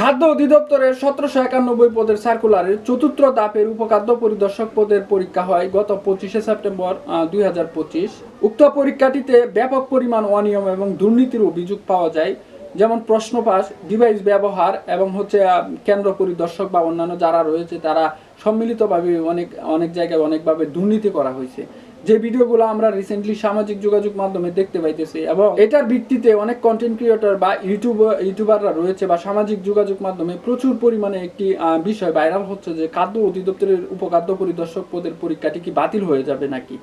খাদ্য অধিদপ্তরের সতেরোশো একানব্বই পদের সার্কুলারের চতুর্থ দাপের উপখাদ্য পরিদর্শক পদের পরীক্ষা হয় গত পঁচিশে সেপ্টেম্বর দুই হাজার পঁচিশ। উক্ত পরীক্ষাটিতে ব্যাপক পরিমাণ অনিয়ম এবং দুর্নীতির অভিযোগ পাওয়া যায়, যেমন প্রশ্ন পাস ডিভাইস ব্যবহার এবং হচ্ছে কেন্দ্র পরিদর্শক বা অন্যান্য যারা রয়েছে, তারা সম্মিলিতভাবে অনেক অনেক জায়গায় অনেকভাবে দুর্নীতি করা হয়েছে। যে ভিডিওগুলো আমরা রিসেন্টলি সামাজিক যোগাযোগ মাধ্যমে দেখতে পাইতেছি এবং এটার ভিত্তিতে অনেক কন্টেন্ট ক্রিয়েটর বা ইউটিউব ইউটিউবাররা রয়েছে বা সামাজিক যোগাযোগ মাধ্যমে প্রচুর পরিমাণে একটি বিষয় ভাইরাল হচ্ছে যে খাদ্য অধিদপ্তরের, উপখাদ্য পরিদর্শক পদের পরীক্ষাটি কি বাতিল হয়ে যাবে নাকি?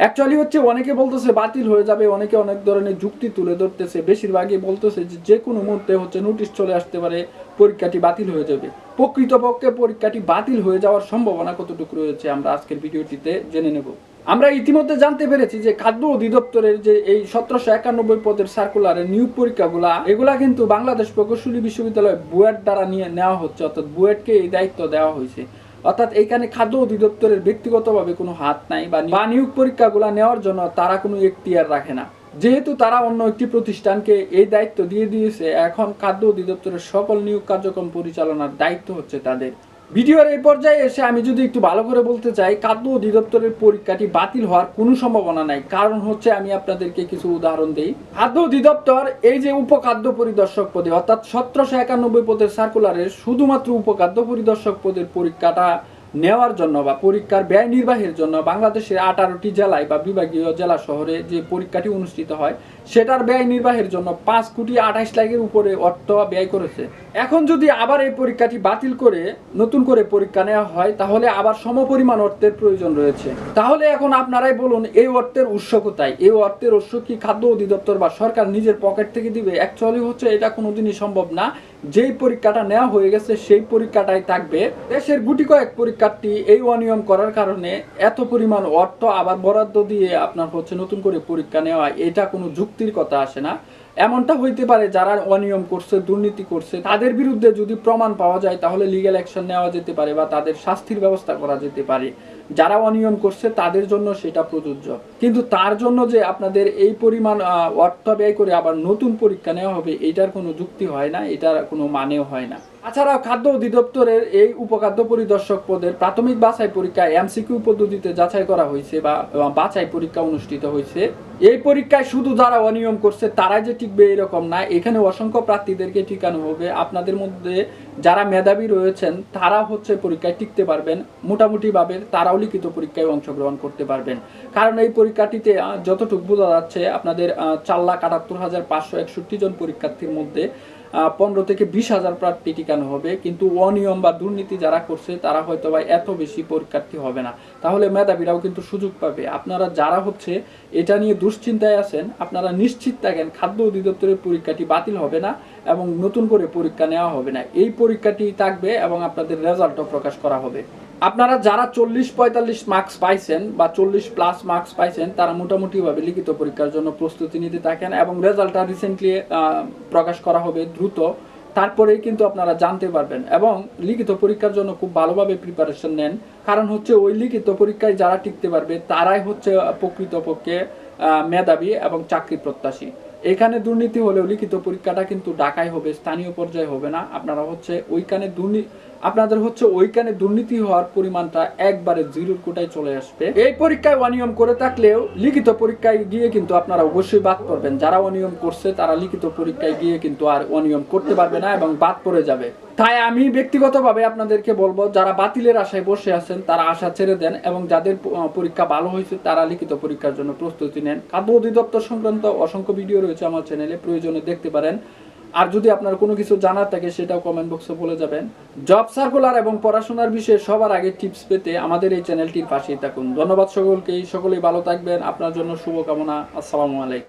অ্যাকচুয়ালি হচ্ছে অনেকে বলতেছে বাতিল হয়ে যাবে, অনেকে অনেক ধরনের যুক্তি তুলে ধরতেছে। বেশিরভাগই বলতেছে যে যে কোনো মুহূর্তে হচ্ছে নোটিশ চলে আসতে পারে, পরীক্ষাটি বাতিল হয়ে যাবে। প্রকৃতপক্ষে পরীক্ষাটি বাতিল হয়ে যাওয়ার সম্ভাবনা কতটুকু রয়েছে আমরা আজকের ভিডিওটিতে জেনে নেব। আমরা ইতিমধ্যে জানতে পেরেছি যে খাদ্য অধিদপ্তরের যে এই সতেরোশো একানব্বই পদের সার্কুলারের নিয়োগ পরীক্ষাগুলা, এগুলা কিন্তু বাংলাদেশ প্রকৌশলী বিশ্ববিদ্যালয় বুয়েট দ্বারা নিয়ে নেওয়া হচ্ছে, অর্থাৎ বুয়েটকে এই দায়িত্ব দেওয়া হয়েছে। অর্থাৎ এইখানে খাদ্য অধিদপ্তরের ব্যক্তিগতভাবে কোনো হাত নাই বা নিয়োগ পরীক্ষাগুলো নেওয়ার জন্য তারা কোনো এখতিয়ার রাখে না। যেহেতু তারা অন্য একটি প্রতিষ্ঠানকে এই দায়িত্ব দিয়ে দিয়েছে, এখন খাদ্য অধিদপ্তরের সকল নিয়োগ কার্যক্রম পরিচালনার দায়িত্ব হচ্ছে তাদের। ভিডিওর এই পর্যায়ে এসে আমি যদি একটু ভালো করে বলতে চাই, খাদ্য অধিদপ্তরের পরীক্ষাটি বাতিল হওয়ার কোনো সম্ভাবনা নাই। কারণ হচ্ছে আমি আপনাদেরকে কিছু উদাহরণ দিই। খাদ্য অধিদপ্তর এই যে উপখাদ্য পরিদর্শক পদে, অর্থাৎ সতেরোশো একানব্বই পদের সার্কুলারে শুধুমাত্র উপখাদ্য পরিদর্শক পদের পরীক্ষাটা নেওয়ার জন্য বা পরীক্ষার ব্যয় নির্বাহের জন্য বাংলাদেশের আঠারোটি জেলায় বা বিভাগীয় জেলা শহরে যে পরীক্ষাটি অনুষ্ঠিত হয়, সেটার ব্যয় নির্বাহের জন্য পাঁচ কোটি আঠাশ লাখের উপরে অর্থ ব্যয় করেছে। এখন যদি আবার এই পরীক্ষাটি বাতিল করে, নতুন করে পরীক্ষা নেওয়া হয়, তাহলে আবার সমপরিমাণ অর্থের প্রয়োজন রয়েছে। তাহলে এখন আপনারাই বলুন, এই অর্থের উৎস কোথায়? এই অর্থের উৎস কি খাদ্য অধিদপ্তর বা সরকার নিজের পকেট থেকে দিবে? অ্যাকচুয়ালি হচ্ছে এটা কোনোদিনই সম্ভব না। যেই পরীক্ষাটা নেওয়া হয়ে গেছে, সেই পরীক্ষাটাই থাকবে। দেশের গুটি কয়েক পরীক্ষার্থী এই অনিয়ম করার কারণে এত পরিমাণ অর্থ আবার বরাদ্দ দিয়ে আপনার হচ্ছে নতুন করে পরীক্ষা নেওয়া, এটা কোনো যুক্তির কথা আসে না। এমনটা হইতে পারে যারা অনিয়ম করছে, দুর্নীতি করছে, তাদের বিরুদ্ধে যদি প্রমাণ পাওয়া যায়, তাহলে লিগ্যাল অ্যাকশন নেওয়া যেতে পারে বা তাদের শাস্তির ব্যবস্থা করা যেতে পারে। যারা অনিয়ম করছে, তাদের জন্য সেটা প্রযোজ্য। কিন্তু তার জন্য যে আপনাদের এই পরিমাণ অর্থ ব্যয় করে আবার নতুন পরীক্ষা নেওয়া হবে, এটার কোনো যুক্তি হয় না, এটার কোনো মানেও হয় না। তাছাড়াও খাদ্য অধিদপ্তরের এই উপখাদ্য পরিদর্শক পদের প্রাথমিক বাছাই পরীক্ষা এমসিকিউ পদ্ধতিতে যাচাই করা হয়েছে বা বাছাই পরীক্ষা অনুষ্ঠিত হয়েছে। এই পরীক্ষায় শুধু যারা অনিয়ম করছে, তারাই যে টিকবে এরকম না। এখানে অসংখ্য প্রার্থীদেরকে টিকানো হবে। আপনাদের মধ্যে যারা মেধাবী রয়েছেন তারা হচ্ছে পরীক্ষায় টিকতে পারবেন। মোটামুটিভাবে তারাও লিখিত পরীক্ষায় অংশগ্রহণ করতে পারবেন। কারণ এই পরীক্ষাটিতে যতটুকু বোঝা যাচ্ছে, আপনাদের চার লাখ আটাত্তর হাজার পাঁচশো একষট্টি জন পরীক্ষার্থীর মধ্যে পনেরো থেকে বিশ হাজার প্রার্থী টিকানো হবে। কিন্তু অনিয়ম বা দুর্নীতি যারা করছে, তারা হয়তো বা এত বেশি পরীক্ষার্থী হবে না। তাহলে মেধাবীরাও কিন্তু সুযোগ পাবে। আপনারা যারা হচ্ছে, এটা নিয়ে দুশ্চিন্তায় আছেন, আপনারা নিশ্চিত থাকেন খাদ্য অধিদপ্তরের পরীক্ষাটি বাতিল হবে না এবং নতুন করে পরীক্ষা নেওয়া হবে না। এই পরীক্ষাটি থাকবে এবং আপনাদের রেজাল্টও প্রকাশ করা হবে। আপনারা যারা চল্লিশ পঁয়তাল্লিশ মার্কস পাইছেন বা চল্লিশ প্লাস মার্কস পাইছেন, তারা মোটামুটিভাবে লিখিত পরীক্ষার জন্য প্রস্তুতি নিতে থাকেন এবং রেজাল্টটা রিসেন্টলি প্রকাশ করা হবে দ্রুত। তারপরেই কিন্তু আপনারা জানতে পারবেন এবং লিখিত পরীক্ষার জন্য খুব ভালোভাবে প্রিপারেশন নেন। কারণ হচ্ছে ওই লিখিত পরীক্ষায় যারা টিকতে পারবে, তারাই হচ্ছে প্রকৃতপক্ষে মেধাবী এবং চাকরি প্রত্যাশী। এখানে দুর্নীতি হলেও লিখিত পরীক্ষাটা কিন্তু ঢাকায় হবে, স্থানীয় পর্যায়ে হবে না। আপনারা হচ্ছে ওইখানে দুর্নীতি আপনাদের হচ্ছে ওইখানে দুর্নীতি হওয়ার পরিমাণটা একবারে জিরোর কোটায় চলে আসবে। এই পরীক্ষায় অনিয়ম করে থাকলেও লিখিত পরীক্ষায় গিয়ে কিন্তু আপনারা অবশ্যই বাদ পড়বেন। যারা অনিয়ম করছে, তারা লিখিত পরীক্ষায় গিয়ে কিন্তু আর অনিয়ম করতে পারবে না এবং বাদ পড়ে যাবে। তাই আমি ব্যক্তিগতভাবে আপনাদেরকে বলব, যারা বাতিলের আশায় বসে আছেন, তারা আশা ছেড়ে দেন এবং যাদের পরীক্ষা ভালো হয়েছে, তারা লিখিত পরীক্ষার জন্য প্রস্তুতি নেন। খাদ্য অধিদপ্তর সংক্রান্ত অসংখ্য ভিডিও রয়েছে আমার চ্যানেলে প্রয়োজনে দেখতে পারেন। আর যদি আপনার কোনো কিছু জানার থাকে, সেটাও কমেন্ট বক্সে বলে যাবেন। জব সার্কুলার এবং পড়াশোনার বিষয়ে সবার আগে টিপস পেতে আমাদের এই চ্যানেলটির পাশেই থাকুন। ধন্যবাদ সকলকে, সকলেই ভালো থাকবেন। আপনার জন্য শুভকামনা। আসসালামু আলাইকুম।